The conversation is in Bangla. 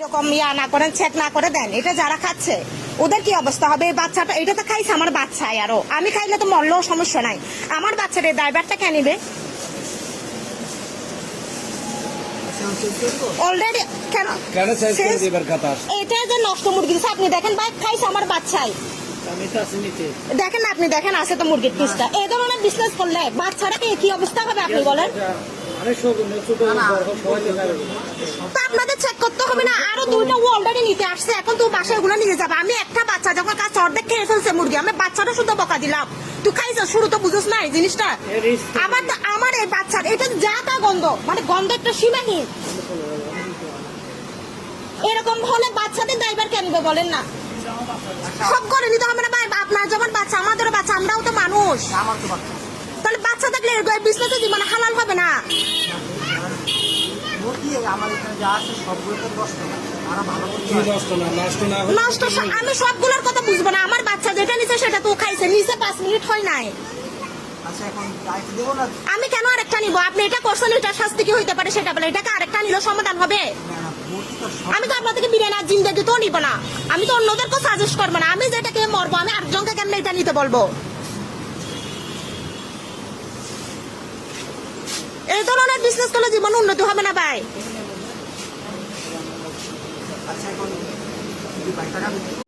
এরকম ইয়া না করেন চেক না করে দেন। এটা যারা খাচ্ছে ওদের কি অবস্থা হবে? এই বাচ্চাটা এটা তো খাইছে আমার বাচ্চাই আরও। আমি খাইলে তো মরলেও সমস্যা নাই। আমার বাচ্চার এই ড্রাইভারটা কে নিবে? অলরেডি কেন? এটা যে নষ্ট মুরগি আপনি দেখেন ভাই খাইছে আমার বাচ্চাই। দেখেন আপনি দেখেন আছে তো মুরগির পিসটা। এই ধরনের বিজনেস করলে বাচ্চারা কি কি অবস্থা হবে আপনি বলেন? অনেক শোক ছোট বড় সবাই দেখাবে তো আপনাদের চেক করতে হবে না আরও দুইটা ও অলরেডি নিতে আসছে এখন তো বাসায় ওগুলো নিয়ে যাবে। আমি একটা বাচ্চা যখন কাছে অর্ধেক খেয়ে ফেলছে মুরগি। আমি বাচ্চাটা শুধু বকা দিলাম। তুই খাইছ? শুরু তো বুঝোস না এই জিনিসটা? এ risk তো আমার আমার এই বাচ্চার এটা যা তা গন্ধ। মানে গন্ধ একটা সীমাহীন। এরকম হলে বাচ্চাদের ড্রাইভার কেন বলেন না? সব করে নিতে হবে না ভাই। আপনার যেমন বাচ্চা আমাদেরও বাচ্চা আমরাও তো মানুষ। তাহলে বাচ্চা থাকলে বিজনেসে জীবনে হালাল হবে না। আমার এখানে যা আছে নষ্ট নষ্ট আমি সবগুলোর কথা বুঝব না। আমার বাচ্চা যেটা নিছে সেটা তো খাইছে। নিচে পাঁচ মিনিট হয় নাই। আচ্ছা এখন দায়িত্ব দেবো না? আমি কেন আরেকটা নিবো? আপনি এটা করছেন এটা শাস্তি কি হইতে পারে সেটা বলে। এটাকে আরেকটা নিলে সমাধান হবে? আমি তো আপনার থেকে বিরিয়ানি আর জিন্দেগি তো নিবো না। আমি তো অন্যদেরকেও সাজেস্ট করব না। আমি যেটাকে মরবো আমি আরেকজনকে কেমন এটা নিতে বলব? এই ধরনের বিজনেস করলে জীবন উন্নতি হবে না ভাই? আচ্ছা